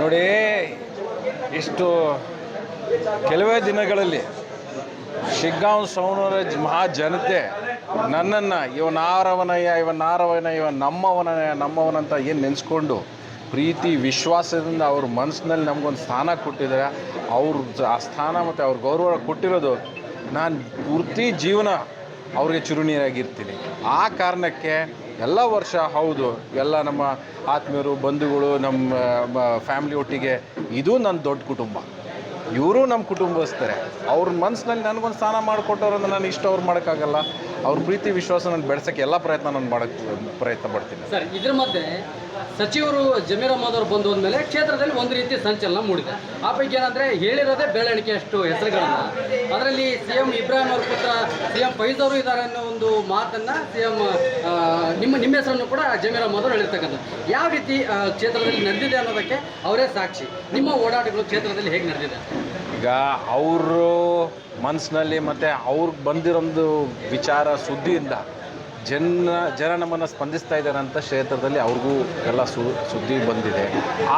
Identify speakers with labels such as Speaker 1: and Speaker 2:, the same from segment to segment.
Speaker 1: ನೋಡಿ, ಇಷ್ಟು ಕೆಲವೇ ದಿನಗಳಲ್ಲಿ ಶಿಗ್ಗಾಂವ್ ಸೌನೂರ ಮಹಾ ಜನತೆ ನನ್ನನ್ನು ಇವನಾರವನಯ್ಯ ಆರವನಯ್ಯ ಇವ ನಮ್ಮವನಯ್ಯ ನಮ್ಮವನಂತ ಏನು ನೆನೆಸ್ಕೊಂಡು ಪ್ರೀತಿ, ವಿಶ್ವಾಸದಿಂದ ಅವ್ರ ಮನಸ್ಸಿನಲ್ಲಿ ನಮಗೊಂದು ಸ್ಥಾನ ಕೊಟ್ಟಿದ್ದಾರೆ. ಅವ್ರ ಆ ಸ್ಥಾನ ಮತ್ತು ಅವ್ರ ಗೌರವ ಕೊಟ್ಟಿರೋದು ನಾನು ಪೂರ್ತಿ ಜೀವನ ಅವ್ರಿಗೆ ಚುರುಣಿಯಾಗಿರ್ತೀನಿ ಆ ಕಾರಣಕ್ಕೆ ಎಲ್ಲ ವರ್ಷ ಹೌದು, ಎಲ್ಲ ನಮ್ಮ ಆತ್ಮೀಯರು, ಬಂಧುಗಳು, ನಮ್ಮ ಫ್ಯಾಮ್ಲಿ ಒಟ್ಟಿಗೆ ಇದು ನನ್ನ ದೊಡ್ಡ ಕುಟುಂಬ. ಇವರು ನಮ್ಮ ಕುಟುಂಬಸ್ಥರೇ. ಅವ್ರ ಮನಸ್ಸಿನಲ್ಲಿ ನನಗೊಂದು ಸ್ಥಾನ ಮಾಡಿಕೊಟ್ಟವ್ರನ್ನ ನಾನು ಇಷ್ಟ ಅವ್ರು ಮಾಡೋಕ್ಕಾಗಲ್ಲ. ಅವ್ರ ಪ್ರೀತಿ, ವಿಶ್ವಾಸ ನಾನು ಬೆಳೆಸೋಕ್ಕೆ ಎಲ್ಲ ಪ್ರಯತ್ನ ನಾನು ಮಾಡೋಕ್ಕೆ ಪ್ರಯತ್ನ ಪಡ್ತೀನಿ.
Speaker 2: ಸರ್, ಇದ್ರ ಮಧ್ಯೆ ಸಚಿವರು ಜಮೀರ್ ಅಹಮದ್ ಅವರು ಬಂದು ಹೋದ್ಮೇಲೆ ಕ್ಷೇತ್ರದಲ್ಲಿ ಒಂದು ರೀತಿ ಸಂಚಲನ ಮೂಡಿದೆ. ಆ ಪೈಕಿ ಏನಂದ್ರೆ ಹೇಳಿರೋದೇ ಬೆಳವಣಿಗೆ ಅಷ್ಟು ಹೆಸರುಗಳನ್ನ. ಅದರಲ್ಲಿ ಸಿ ಎಂ ಇಬ್ರಾಹಿಂ ಅವ್ರ ಪುತ್ರ ಸಿ ಎಂ ಫೈಜ್ ಇದ್ದಾರೆ ಅನ್ನೋ ಒಂದು ಮಾತನ್ನ ಸಿ ಎಂ ನಿಮ್ಮ ನಿಮ್ಮ ಹೆಸರನ್ನು ಕೂಡ ಜಮೀರ್ ಅಹಮದ್ ಅವರು ಹೇಳಿರ್ತಕ್ಕಂಥದ್ದು. ಯಾವ ರೀತಿ ಕ್ಷೇತ್ರದಲ್ಲಿ ನಡೆದಿದೆ ಅನ್ನೋದಕ್ಕೆ ಅವರೇ ಸಾಕ್ಷಿ. ನಿಮ್ಮ ಓಡಾಟಗಳು ಕ್ಷೇತ್ರದಲ್ಲಿ ಹೇಗೆ ನಡೆದಿದೆ?
Speaker 1: ಈಗ ಅವರು ಮನಸ್ಸಿನಲ್ಲಿ ಮತ್ತು ಅವ್ರಿಗೆ ಒಂದು ವಿಚಾರ ಸುದ್ದಿಯಿಂದ ಜನ ಜನ ನಮ್ಮನ್ನು ಸ್ಪಂದಿಸ್ತಾ ಇದ್ದಾರೆ ಅಂತ ಕ್ಷೇತ್ರದಲ್ಲಿ ಅವ್ರಿಗೂ ಎಲ್ಲ ಸು ಸುದ್ದಿ ಬಂದಿದೆ.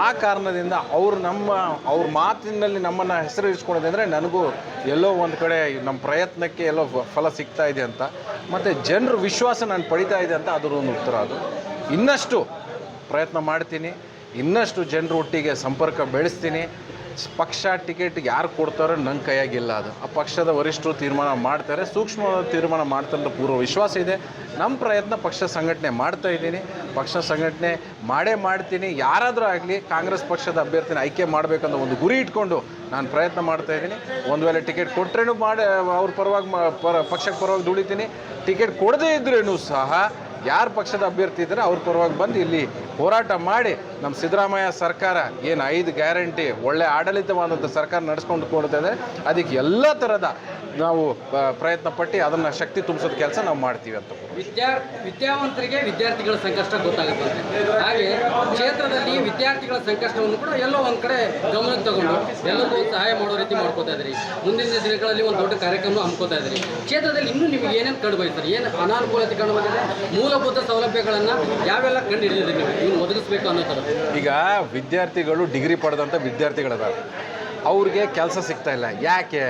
Speaker 1: ಆ ಕಾರಣದಿಂದ ಅವ್ರು ನಮ್ಮ ಅವ್ರ ಮಾತಿನಲ್ಲಿ ನಮ್ಮನ್ನು ಹೆಸರು ಇರಿಸ್ಕೊಂಡಿದೆ ಅಂದರೆ ನನಗೂ ಎಲ್ಲೋ ಒಂದು ಕಡೆ ನಮ್ಮ ಪ್ರಯತ್ನಕ್ಕೆ ಎಲ್ಲೋ ಫಲ ಸಿಗ್ತಾ ಇದೆ ಅಂತ. ಮತ್ತು ಜನರ ವಿಶ್ವಾಸ ನಾನು ಪಡಿತಾ ಇದೆ ಅಂತ ಅದರ ಒಂದು ಉತ್ತರ ಅದು. ಇನ್ನಷ್ಟು ಪ್ರಯತ್ನ ಮಾಡ್ತೀನಿ. ಇನ್ನಷ್ಟು ಜನರ ಒಟ್ಟಿಗೆ ಸಂಪರ್ಕ ಬೆಳೆಸ್ತೀನಿ. ಪಕ್ಷ ಟಿಕೆಟ್ ಯಾರು ಕೊಡ್ತಾರೋ ನನ್ನ ಕೈಯಾಗಿಲ್ಲ ಅದು. ಆ ಪಕ್ಷದ ವರಿಷ್ಠರು ತೀರ್ಮಾನ ಮಾಡ್ತಾರೆ, ಸೂಕ್ಷ್ಮವಾದ ತೀರ್ಮಾನ ಮಾಡ್ತಾರೆ ಪೂರ್ವ ವಿಶ್ವಾಸ ಇದೆ. ನಮ್ಮ ಪ್ರಯತ್ನ ಪಕ್ಷ ಸಂಘಟನೆ ಮಾಡ್ತಾ ಇದ್ದೀನಿ. ಪಕ್ಷ ಸಂಘಟನೆ ಮಾಡೇ ಮಾಡ್ತೀನಿ. ಯಾರಾದರೂ ಆಗಲಿ ಕಾಂಗ್ರೆಸ್ ಪಕ್ಷದ ಅಭ್ಯರ್ಥಿನ ಆಯ್ಕೆ ಮಾಡಬೇಕಂತ ಒಂದು ಗುರಿ ಇಟ್ಕೊಂಡು ನಾನು ಪ್ರಯತ್ನ ಮಾಡ್ತಾ ಇದ್ದೀನಿ. ಒಂದು ವೇಳೆ ಟಿಕೆಟ್ ಕೊಟ್ಟರೇನು ಮಾಡಿ, ಅವ್ರ ಪರವಾಗಿ ಪರ ಪಕ್ಷಕ್ಕೆ ಪರವಾಗಿ ದುಡಿತೀನಿ. ಟಿಕೆಟ್ ಕೊಡದೇ ಇದ್ರೂ ಸಹ ಯಾರು ಪಕ್ಷದ ಅಭ್ಯರ್ಥಿ ಇದ್ದರೆ ಅವ್ರ ಪರವಾಗಿ ಬಂದು ಇಲ್ಲಿ ಹೋರಾಟ ಮಾಡಿ ನಮ್ಮ ಸಿದ್ದರಾಮಯ್ಯ ಸರ್ಕಾರ ಏನು ಐದು ಗ್ಯಾರಂಟಿ ಒಳ್ಳೆ ಆಡಳಿತವಾದಂಥ ಸರ್ಕಾರ ನಡೆಸ್ಕೊಂಡು ಕೊಡ್ತಾ ಅದಕ್ಕೆ ಎಲ್ಲ ಥರದ ನಾವು ಪ್ರಯತ್ನ ಪಟ್ಟು ಅದನ್ನು ಶಕ್ತಿ ತುಂಬಿಸೋದು ಕೆಲಸ ನಾವು ಮಾಡ್ತೀವಿ ಅಂತ
Speaker 2: ವಿದ್ಯಾರ್ ವಿದ್ಯಾವಂತರಿಗೆ ವಿದ್ಯಾರ್ಥಿಗಳ ಸಂಕಷ್ಟ ಗೊತ್ತಾಗುತ್ತೆ. ಹಾಗೆ ಕ್ಷೇತ್ರದಲ್ಲಿ ವಿದ್ಯಾರ್ಥಿಗಳ ಸಂಕಷ್ಟವನ್ನು ಕೂಡ ಎಲ್ಲೋ ಒಂದು ಕಡೆ ಗಮನಕ್ಕೆ ತಗೊಂಡು ಎಲ್ಲರಿಗೂ ಸಹಾಯ ಮಾಡೋ ರೀತಿ ಮಾಡ್ಕೋತಾ ಇದ್ರಿ ಮುಂದಿನ ದಿನಗಳಲ್ಲಿ ಒಂದು ದೊಡ್ಡ ಕಾರ್ಯಕ್ರಮ ಹಮ್ಕೋತಾ ಇದ್ರಿ ಕ್ಷೇತ್ರದಲ್ಲಿ ಇನ್ನೂ ನಿಮಗೆ ಏನೇನು ಕಂಡು ಬಯಸ್ತಾರೆ ಏನು ಅನಾನುಕೂಲತೆ ಕಂಡು ಬಂದಿದೆ ಮೂಲಭೂತ ಸೌಲಭ್ಯಗಳನ್ನು ಯಾವೆಲ್ಲ ಕಂಡು ಹಿಡಿದಿದೆ ನೀವು? ಒದಗಿಸ್ಬೇಕು ಅನ್ನೋ ಥರ.
Speaker 1: ಈಗ ವಿದ್ಯಾರ್ಥಿಗಳು ಡಿಗ್ರಿ ಪಡೆದಂಥ ವಿದ್ಯಾರ್ಥಿಗಳಿದ್ದಾರೆ ಅವ್ರಿಗೆ ಕೆಲಸ ಸಿಗ್ತಾ ಇಲ್ಲ. ಯಾಕೆ?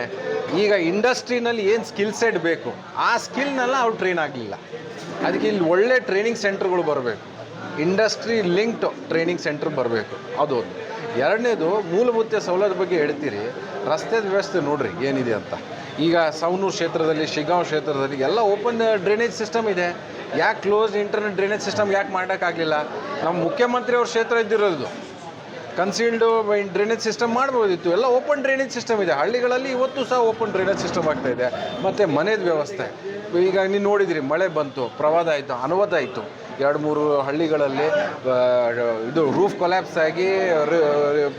Speaker 1: ಈಗ ಇಂಡಸ್ಟ್ರಿನಲ್ಲಿ ಏನು ಸ್ಕಿಲ್ ಸೆಟ್ ಬೇಕು? ಆ ಸ್ಕಿಲ್ನೆಲ್ಲ ಅವ್ರು ಟ್ರೈನ್ ಆಗಲಿಲ್ಲ. ಅದಕ್ಕೆ ಇಲ್ಲಿ ಒಳ್ಳೆ ಟ್ರೈನಿಂಗ್ ಸೆಂಟ್ರ್ಗಳು ಬರಬೇಕು. ಇಂಡಸ್ಟ್ರಿ ಲಿಂಕ್ಡ್ ಟ್ರೈನಿಂಗ್ ಸೆಂಟ್ರ್ ಬರಬೇಕು. ಅದು ಎರಡನೇದು, ಮೂಲಭೂತ ಸೌಲಭ್ಯ ಬಗ್ಗೆ ಹೇಳ್ತೀರಿ. ರಸ್ತೆ ವ್ಯವಸ್ಥೆ ನೋಡ್ರಿ ಏನಿದೆ ಅಂತ. ಈಗ ಸವನೂರು ಕ್ಷೇತ್ರದಲ್ಲಿ ಶಿಗಾಂವ್ ಕ್ಷೇತ್ರದಲ್ಲಿ ಎಲ್ಲ ಓಪನ್ ಡ್ರೈನೇಜ್ ಸಿಸ್ಟಮ್ ಇದೆ. ಯಾಕೆ ಕ್ಲೋಸ್ ಇಂಟರ್ನೆಟ್ ಡ್ರೈನೇಜ್ ಸಿಸ್ಟಮ್ ಯಾಕೆ ಮಾಡೋಕ್ಕಾಗಲಿಲ್ಲ ನಮ್ಮ ಮುಖ್ಯಮಂತ್ರಿ ಅವ್ರ ಕ್ಷೇತ್ರ ಇದ್ದಿರೋದು. ಕನ್ಸೀಲ್ಡ್ ಡ್ರೈನೇಜ್ ಸಿಸ್ಟಮ್ ಮಾಡ್ಬೋದಿತ್ತು. ಎಲ್ಲ ಓಪನ್ ಡ್ರೈನೇಜ್ ಸಿಸ್ಟಮ್ ಇದೆ. ಹಳ್ಳಿಗಳಲ್ಲಿ ಇವತ್ತು ಸಹ ಓಪನ್ ಡ್ರೈನೇಜ್ ಸಿಸ್ಟಮ್ ಆಗ್ತಾ ಇದೆ. ಮತ್ತು ಮನೆದ ವ್ಯವಸ್ಥೆ. ಈಗ ನೀವು ನೋಡಿದಿರಿ, ಮಳೆ ಬಂತು, ಪ್ರವಾದ ಆಯಿತು ಅನುವಾದ ಆಯಿತು. ಎರಡು ಮೂರು ಹಳ್ಳಿಗಳಲ್ಲಿ ಇದು ರೂಫ್ ಕೊಲ್ಯಾಪ್ಸ್ ಆಗಿ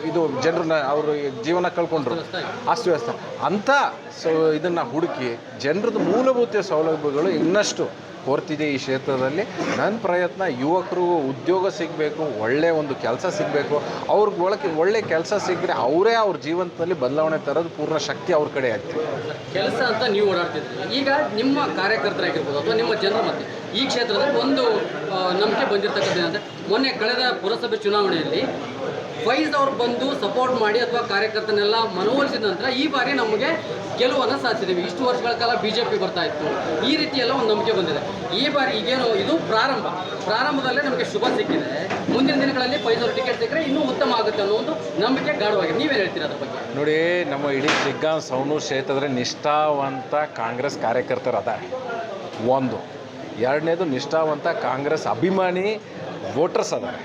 Speaker 1: ಇದು ಜನರನ್ನ ಅವರು ಜೀವನ ಕಳ್ಕೊಂಡ್ರು. ಅಸ್ತವ್ಯಸ್ತ ಅಂಥ ಸೊ, ಇದನ್ನು ಹುಡುಕಿ ಜನರದ ಮೂಲಭೂತ ಸೌಲಭ್ಯಗಳು ಇನ್ನಷ್ಟು ಕೊರ್ತಿದೆ ಈ ಕ್ಷೇತ್ರದಲ್ಲಿ. ನನ್ನ ಪ್ರಯತ್ನ ಯುವಕರು ಉದ್ಯೋಗ ಸಿಗಬೇಕು, ಒಳ್ಳೆ ಒಂದು ಕೆಲಸ ಸಿಗಬೇಕು. ಅವ್ರಿಗೆ ಒಳಗೆ ಒಳ್ಳೆ ಕೆಲಸ ಸಿಕ್ಕರೆ ಅವರೇ ಅವ್ರ ಜೀವನದಲ್ಲಿ ಬದಲಾವಣೆ ತರೋದು ಪೂರ್ಣ ಶಕ್ತಿ ಅವ್ರ ಕಡೆ ಆಗ್ತದೆ.
Speaker 2: ಕೆಲಸ ಅಂತ ನೀವು ಓಡಾಡ್ತಿದ್ರಿ ಈಗ ನಿಮ್ಮ ಕಾರ್ಯಕರ್ತರಾಗಿರ್ಬೋದು ಅಥವಾ ನಿಮ್ಮ ಜನರ ಮಧ್ಯೆ ಈ ಕ್ಷೇತ್ರದಲ್ಲಿ ಒಂದು ನಂಬಿಕೆ ಬಂದಿರತಕ್ಕಂಥ ಏನಂದರೆ, ಮೊನ್ನೆ ಕಳೆದ ಪುರಸಭೆ ಚುನಾವಣೆಯಲ್ಲಿ ಫೈಜ್ ಅವ್ರು ಬಂದು ಸಪೋರ್ಟ್ ಮಾಡಿ ಅಥವಾ ಕಾರ್ಯಕರ್ತನೆಲ್ಲ ಮನವೊಲಿಸಿದ ನಂತರ ಈ ಬಾರಿ ನಮಗೆ ಗೆಲುವನ್ನು ಸಾಧಿಸಿದ್ದೀವಿ ಇಷ್ಟು ವರ್ಷಗಳ ಕಾಲ ಬಿ ಜೆ ಪಿ ಬರ್ತಾ ಇತ್ತು. ಈ ರೀತಿಯೆಲ್ಲ ಒಂದು ನಂಬಿಕೆ ಬಂದಿದೆ. ಈ ಬಾರಿ ಈಗೇನು ಇದು ಪ್ರಾರಂಭ. ಪ್ರಾರಂಭದಲ್ಲೇ ನಮಗೆ ಶುಭ ಸಿಕ್ಕಿದೆ. ಮುಂದಿನ ದಿನಗಳಲ್ಲಿ ಫೈಜ್ ಅವ್ರ ಟಿಕೆಟ್ ಸಿಕ್ಕರೆ ಇನ್ನೂ ಉತ್ತಮ ಆಗುತ್ತೆ ಅನ್ನೋ ಒಂದು ನಂಬಿಕೆ ಗಾಢವಾಗಿದೆ. ನೀವೇನು ಹೇಳ್ತೀರಾ ಅದ್ರ ಬಗ್ಗೆ?
Speaker 1: ನೋಡಿ, ನಮ್ಮ ಇಡೀ ಸಿಗ್ಗಾಂ ಸೌನೂರು ಕ್ಷೇತ್ರದಲ್ಲಿ ನಿಷ್ಠಾವಂತ ಕಾಂಗ್ರೆಸ್ ಕಾರ್ಯಕರ್ತರು ಅದ ಒಂದು. ಎರಡನೇದು ನಿಷ್ಠಾವಂತ ಕಾಂಗ್ರೆಸ್ ಅಭಿಮಾನಿ ವೋಟರ್ಸ್ ಅದಾರೆ.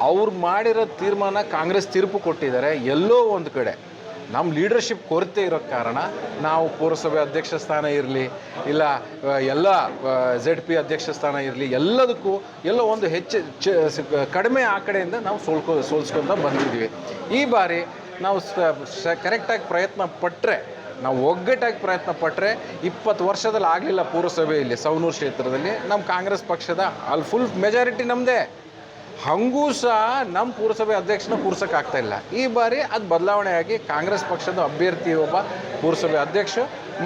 Speaker 1: ಅವ್ರು ಮಾಡಿರೋ ತೀರ್ಮಾನ ಕಾಂಗ್ರೆಸ್ ತೀರ್ಪು ಕೊಟ್ಟಿದ್ದಾರೆ. ಎಲ್ಲೋ ಒಂದು ಕಡೆ. ನಮ್ಮ ಲೀಡರ್ಶಿಪ್ ಕೊರತೆ ಇರೋ ಕಾರಣ ನಾವು ಪುರಸಭೆ ಅಧ್ಯಕ್ಷ ಸ್ಥಾನ ಇರಲಿ, ಇಲ್ಲ ಎಲ್ಲ ಝೆಡ್ ಪಿ ಅಧ್ಯಕ್ಷ ಸ್ಥಾನ ಇರಲಿ, ಎಲ್ಲದಕ್ಕೂ ಎಲ್ಲ ಒಂದು ಹೆಚ್ಚು ಕಡಿಮೆ ಆ ಕಡೆಯಿಂದ ನಾವು ಸೋಲ್ಕೊ, ಸೋಲ್ಸ್ಕೊಂತ ಬಂದಿದ್ದೀವಿ. ಈ ಬಾರಿ ನಾವು ಕರೆಕ್ಟಾಗಿ ಪ್ರಯತ್ನ ಪಟ್ಟರೆ ನಾವು ಒಗ್ಗಟ್ಟಾಗಿ ಪ್ರಯತ್ನ ಪಟ್ಟರೆ ಇಪ್ಪತ್ತು ವರ್ಷದಲ್ಲಿ ಆಗಲಿಲ್ಲ ಪುರಸಭೆಯಲ್ಲಿ ಸವನೂರು ಕ್ಷೇತ್ರದಲ್ಲಿ. ನಮ್ಮ ಕಾಂಗ್ರೆಸ್ ಪಕ್ಷದ ಅಲ್ಲಿ ಫುಲ್ ಮೆಜಾರಿಟಿ ನಮ್ಮದೇ ಹಂಗೂ ಸಹ ನಮ್ಮ ಪುರಸಭೆ ಅಧ್ಯಕ್ಷನ ಕೂರ್ಸೋಕ್ಕಾಗ್ತಾ ಇಲ್ಲ. ಈ ಬಾರಿ ಅದು ಬದಲಾವಣೆಯಾಗಿ ಕಾಂಗ್ರೆಸ್ ಪಕ್ಷದ ಅಭ್ಯರ್ಥಿ ಒಬ್ಬ ಪುರಸಭೆ ಅಧ್ಯಕ್ಷ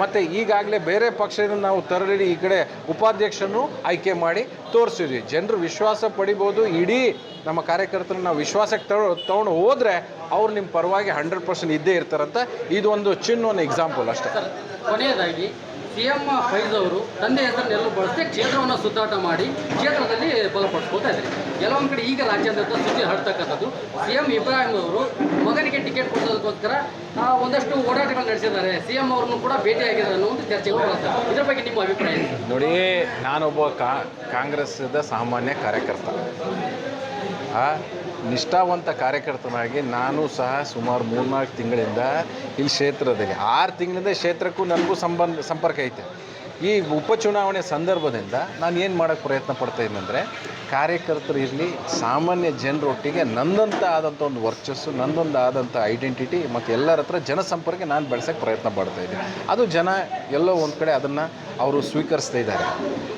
Speaker 1: ಮತ್ತು ಈಗಾಗಲೇ ಬೇರೆ ಪಕ್ಷದಿಂದ ನಾವು ತರಲಿಡಿ ಈ ಕಡೆ ಉಪಾಧ್ಯಕ್ಷನು ಆಯ್ಕೆ ಮಾಡಿ ತೋರಿಸಿದ್ವಿ. ಜನರು ವಿಶ್ವಾಸ ಪಡಿಬೋದು. ಇಡೀ ನಮ್ಮ ಕಾರ್ಯಕರ್ತರನ್ನ ನಾವು ವಿಶ್ವಾಸಕ್ಕೆ ತಗೊ ತೊಗೊಂಡು ಹೋದರೆ ಅವ್ರು ನಿಮ್ಮ ಪರವಾಗಿ ಹಂಡ್ರೆಡ್ ಪರ್ಸೆಂಟ್ ಇದ್ದೇ ಇರ್ತಾರಂತ. ಇದೊಂದು ಚಿನ್ನ ಒಂದು ಎಕ್ಸಾಂಪಲ್ ಅಷ್ಟೇ
Speaker 2: ಕೊನೆಯದಾಗಿ ಸಿ ಎಂ ಫೈಜ್ ಅವರು ತಂದೆ ಹೆಸರನ್ನೆಲ್ಲ ಬಳಸದೆ ಕ್ಷೇತ್ರವನ್ನು ಸುತ್ತಾಟ ಮಾಡಿ ಕ್ಷೇತ್ರದಲ್ಲಿ ಬಲಪಡಿಸ್ಕೊಳ್ತಾ ಇದ್ದಾರೆ ಕೆಲವೊಂದು ಕಡೆ ಈಗ ರಾಜ್ಯಾದ್ಯಂತ ಸುದ್ದಿ ಹರಡ್ತಕ್ಕಂಥದ್ದು. ಸಿ ಎಂ ಇಬ್ರಾಹಿಂ ಅವರು ಮಗನಿಗೆ ಟಿಕೆಟ್ ಕೊಡೋದಕ್ಕೋಸ್ಕರ ಒಂದಷ್ಟು ಓಡಾಟಗಳು ನಡೆಸಿದ್ದಾರೆ. ಸಿ ಎಂ ಅವ್ರನ್ನು ಕೂಡ ಭೇಟಿಯಾಗಿದ್ದಾರೆ ಅನ್ನೋ ಒಂದು ಚರ್ಚೆಗಳು ಬರ್ತಾರೆ ಇದ್ರ ಬಗ್ಗೆ ನಿಮ್ಮ ಅಭಿಪ್ರಾಯ?
Speaker 1: ನೋಡಿ, ನಾನೊಬ್ಬ ಕಾ ಕಾಂಗ್ರೆಸ್ದ ಸಾಮಾನ್ಯ ಕಾರ್ಯಕರ್ತ. ನಿಷ್ಠಾವಂತ ಕಾರ್ಯಕರ್ತನಾಗಿ ನಾನು ಸಹ ಸುಮಾರು ಮೂರ್ನಾಲ್ಕು ತಿಂಗಳಿಂದ ಇಲ್ಲಿ ಕ್ಷೇತ್ರದಲ್ಲಿ, ಆರು ತಿಂಗಳಿಂದ ಕ್ಷೇತ್ರಕ್ಕೂ ನನಗೂ ಸಂಬಂಧ, ಸಂಪರ್ಕ ಐತೆ. ಈ ಉಪಚುನಾವಣೆ ಸಂದರ್ಭದಿಂದ ನಾನು ಏನು ಮಾಡೋಕ್ಕೆ ಪ್ರಯತ್ನ ಪಡ್ತಾ ಇದ್ದಂದರೆ ಕಾರ್ಯಕರ್ತರು ಇರಲಿ, ಸಾಮಾನ್ಯ ಜನರೊಟ್ಟಿಗೆ ನಂದಂತ ಆದಂಥ ಒಂದು ವರ್ಚಸ್ಸು, ನಂದೊಂದು ಆದಂಥ ಐಡೆಂಟಿಟಿ ಮತ್ತು ಎಲ್ಲರ ಹತ್ರ ಜನಸಂಪರ್ಕ ನಾನು ಬೆಳೆಸೋಕ್ಕೆ ಪ್ರಯತ್ನ ಪಡ್ತಾ ಇದ್ದೀನಿ. ಅದು ಜನ ಎಲ್ಲೋ ಒಂದು ಕಡೆ ಅದನ್ನು ಅವರು ಸ್ವೀಕರಿಸ್ತಾ ಇದ್ದಾರೆ.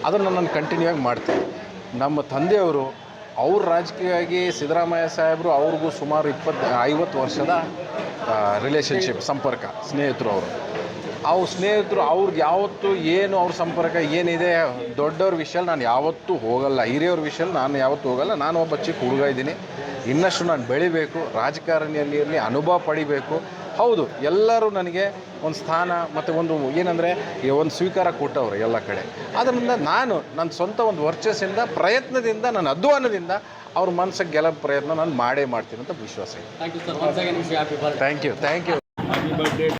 Speaker 1: ಅದನ್ನು ನಾನು ಕಂಟಿನ್ಯೂ ಆಗಿ ಮಾಡ್ತೀನಿ. ನಮ್ಮ ತಂದೆಯವರು ಅವ್ರ ರಾಜಕೀಯವಾಗಿ ಸಿದ್ದರಾಮಯ್ಯ ಸಾಹೇಬರು ಅವ್ರಿಗೂ ಸುಮಾರು ಇಪ್ಪತ್ತು, ಐವತ್ತು ವರ್ಷದ ರಿಲೇಷನ್ಶಿಪ್ ಸಂಪರ್ಕ, ಸ್ನೇಹಿತರು ಅವರು. ಅವ್ರ ಸ್ನೇಹಿತರು ಅವ್ರಿಗೆ ಯಾವತ್ತು ಏನು ಅವ್ರ ಸಂಪರ್ಕ ಏನಿದೆ, ದೊಡ್ಡವ್ರ ವಿಷಯಲ್ಲಿ ನಾನು ಯಾವತ್ತೂ ಹೋಗಲ್ಲ, ಹಿರಿಯವ್ರ ವಿಷಯಲ್ಲಿ ನಾನು ಯಾವತ್ತೂ ಹೋಗಲ್ಲ. ನಾನು ಒಬ್ಬ ಚಿಕ್ಕ ಹುಡುಗ ಇದ್ದೀನಿ. ಇನ್ನಷ್ಟು ನಾನು ಬೆಳಿಬೇಕು ರಾಜಕಾರಣಿಯಲ್ಲಿ ಅನುಭವ ಪಡಿಬೇಕು. ಹೌದು ಎಲ್ಲರೂ ನನಗೆ ಒಂದು ಸ್ಥಾನ ಮತ್ತು ಒಂದು ಏನಂದರೆ ಒಂದು ಸ್ವೀಕಾರ ಕೊಟ್ಟವರು ಎಲ್ಲ ಕಡೆ. ಅದರಿಂದ ನಾನು ನನ್ನ ಸ್ವಂತ ಒಂದು ವರ್ಚಸ್ಸಿಂದ ಪ್ರಯತ್ನದಿಂದ ನನ್ನ ಅಧ್ವಾನದಿಂದ ಅವ್ರ ಮನಸ್ಸಿಗೆ ಗೆಲ್ಲೋ ಪ್ರಯತ್ನ ನಾನು ಮಾಡೇ ಮಾಡ್ತೀನಿ ಅಂತ ವಿಶ್ವಾಸ ಇದೆ. Thank you thank you